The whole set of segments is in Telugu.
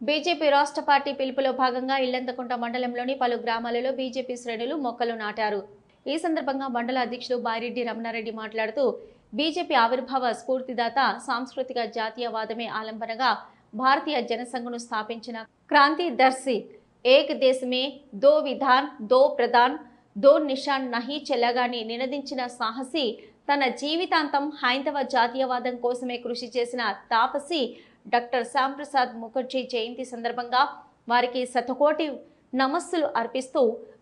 బీజేపీ రాష్ట్ర పార్టీ పిలుపులో భాగంగా ఇల్లంతకుంట మండలంలోని పలు గ్రామాలలో బీజేపీ శ్రేణులు మొక్కలు నాటారు. ఈ సందర్భంగా మండల అధ్యక్షుడు బాయిరెడ్డి రమణారెడ్డి మాట్లాడుతూ బీజేపీ ఆవిర్భావ స్ఫూర్తిదాత సాంస్కృతిక జాతీయవాదమే ఆలంబనగా భారతీయ జనసంఘను స్థాపించిన క్రాంతి దర్శి ఏక్ దేశమే దో విధాన్ దో ప్రధాన్ దో నిషాన్ నహి చెల్లగాని నినదించిన సాహసి తన జీవితాంతం హైందవ జాతీయవాదం కోసమే కృషి చేసిన తాపసి డాక్టర్ శ్యాంప్రసాద్ ముఖర్జీ జయంతి సందర్భంగా వారికి శతకోటి నమస్సులు అర్పిస్తూ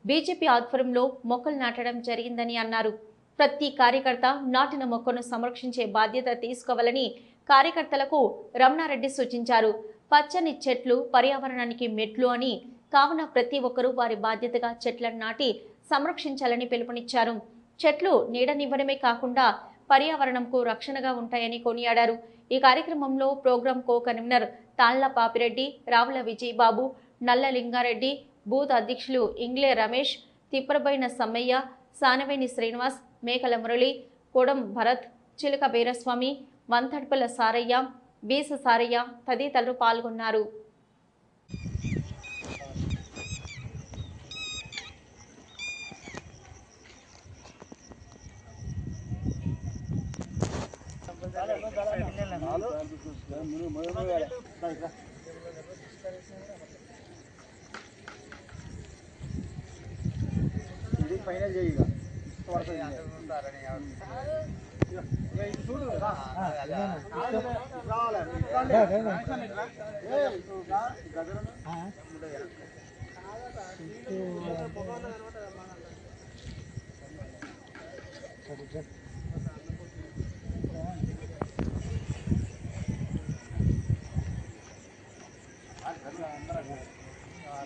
బీజేపీ ఆధ్వర్యంలో మొక్కలు నాటడం జరిగిందని అన్నారు. ప్రతి కార్యకర్త నాటిన మొక్కను సంరక్షించే బాధ్యత తీసుకోవాలని కార్యకర్తలకు రమణారెడ్డి సూచించారు. పచ్చని చెట్లు పర్యావరణానికి మెట్లు అని కావున ప్రతి ఒక్కరూ వారి బాధ్యతగా చెట్లను నాటి సంరక్షించాలని పిలుపునిచ్చారు. చెట్లు నీడనివ్వడమే కాకుండా పర్యావరణంకు రక్షణగా ఉంటాయని కొనియాడారు. ఈ కార్యక్రమంలో programme co convener Talla Papireddy Ravula Vijayababu Nalla Lingareddy booth అధ్యక్షులు ఇంగ్లే రమేష్ తిప్పరబైన సమ్మయ్య సానవేని శ్రీనివాస్ మేకల మురళి కొడం భరత్ చిలక వీరస్వామి వంతడ్పల సారయ్య బీస సారయ్య తదితరులు పాల్గొన్నారు. ఇది ఫైనల్ చేయగా అందరూ